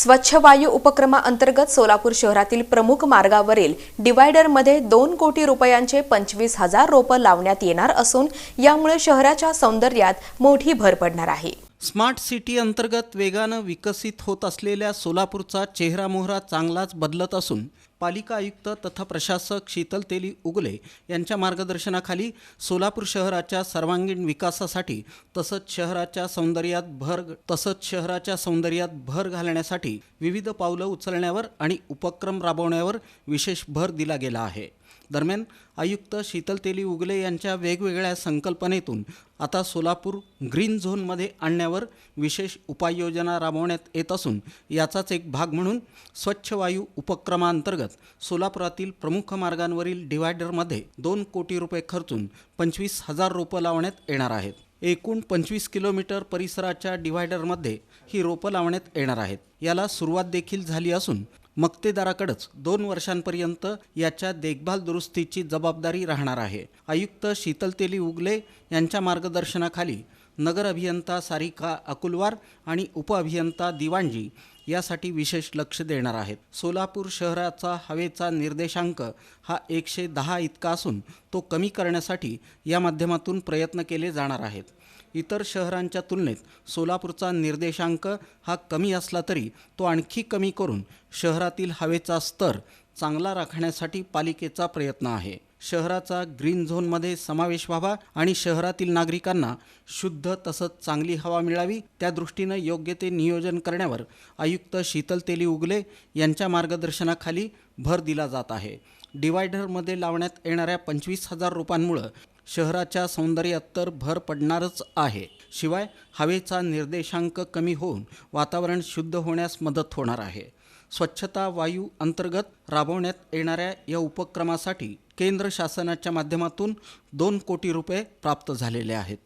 स्वच्छ वायू उपक्रमाअंतर्गत सोलापूर शहरातील प्रमुख मार्गावरील डिवायडरमध्ये दोन कोटी रुपयांचे पंचवीस हजार रोपं लावण्यात येणार असून यामुळे शहराच्या सौंदर्यात मोठी भर पडणार आहे. स्मार्ट सिटी अंतर्गत वेगानं विकसित होत असलेल्या सोलापूरचा चेहरामोहरा चांगलाच बदलत असून पालिका आयुक्त तथा प्रशासक शीतल तेली उगले यांच्या मार्गदर्शनाखाली सोलापूर शहराच्या सर्वांगीण विकासासाठी तसंच शहराच्या सौंदर्यात भर तसंच शहराच्या सौंदर्यात भर घालण्यासाठी विविध पावलं उचलण्यावर आणि उपक्रम राबवण्यावर विशेष भर दिला गेला आहे. दरम्यान आयुक्त शीतल तेली उगले यांच्या वेगवेगळ्या संकल्पनेतून आता सोलापूर ग्रीन झोनमध्ये आणण्यावर विशेष उपाययोजना राबवण्यात येत असून याचाच एक भाग म्हणून स्वच्छ वायू उपक्रमांतर्गत सोलापुरातील प्रमुख मार्गांवरील डिवायडरमध्ये दोन कोटी रुपये खर्चून पंचवीस हजार रोपं लावण्यात येणार आहेत. एकूण पंचवीस किलोमीटर परिसराच्या डिव्हायडरमध्ये ही रोपं लावण्यात येणार आहेत. याला सुरुवात देखील झाली असून मक्तेदाराकडेच दोन वर्षांपर्यंत याच्या देखभाल दुरुस्तीची जबाबदारी राहणार आहे. आयुक्त शीतल तेली उगले यांच्या मार्गदर्शनाखाली नगर अभियंता सारिका अकुलवार आणि उपअभियंता दिवाणजी यासाठी विशेष लक्ष देणार आहेत. सोलापूर शहराचा हवेचा निर्देशांक हा एकशे दहा इतका असून तो कमी करण्यासाठी या माध्यमातून प्रयत्न केले जाणार आहेत. इतर शहरांच्या तुलनेत सोलापूरचा निर्देशांक हा कमी असला तरी तो आणखी कमी करून शहरातील हवेचा स्तर चांगला राखण्यासाठी पालिकेचा प्रयत्न आहे. शहराचा ग्रीन झोनमध्ये समावेश व्हावा आणि शहरातील नागरिकांना शुद्ध तसंच चांगली हवा मिळावी त्या दृष्टीनं योग्य ते नियोजन करण्यावर आयुक्त शीतल तेली उगले यांच्या मार्गदर्शनाखाली भर दिला जात आहे. डिवायडरमध्ये लावण्यात येणाऱ्या पंचवीस हजार रुपयांमुळं शहराच्या सौंदर्यात तर भर पडणारच आहे. शिवाय हवेचा निर्देशांक कमी होऊन वातावरण शुद्ध होण्यास मदत होणार आहे. स्वच्छता वायू अंतर्गत राबवण्यात येणाऱ्या या उपक्रमासाठी केंद्र शासनाच्या माध्यमातून दोन कोटी रुपये प्राप्त झालेले आहेत.